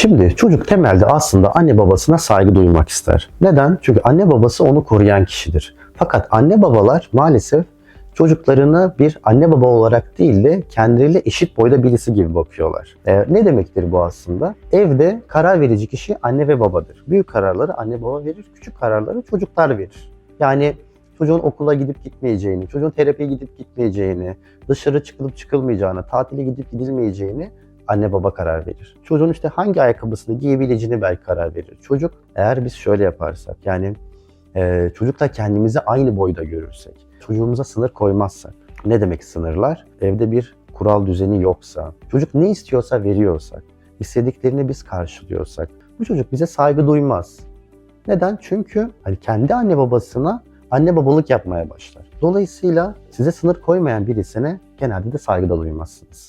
Şimdi çocuk temelde aslında anne babasına saygı duymak ister. Neden? Çünkü anne babası onu koruyan kişidir. Fakat anne babalar maalesef çocuklarını bir anne baba olarak değil de kendileriyle eşit boyda birisi gibi bakıyorlar. Ee, ne demektir bu aslında? Evde karar verici kişi anne ve babadır. Büyük kararları anne baba verir, küçük kararları çocuklar verir. Yani çocuğun okula gidip gitmeyeceğini, çocuğun terapiye gidip gitmeyeceğini, dışarı çıkılıp çıkılmayacağını, tatile gidip gidilmeyeceğini anne baba karar verir. Çocuğun işte hangi ayakkabısını giyebileceğini belki karar verir. Çocuk eğer biz şöyle yaparsak yani e, çocukla kendimizi aynı boyda görürsek, çocuğumuza sınır koymazsak, ne demek sınırlar? Evde bir kural düzeni yoksa, çocuk ne istiyorsa veriyorsak, istediklerini biz karşılıyorsak, bu çocuk bize saygı duymaz. Neden? Çünkü hani kendi anne babasına anne babalık yapmaya başlar. Dolayısıyla size sınır koymayan birisine genelde de saygıda duymazsınız.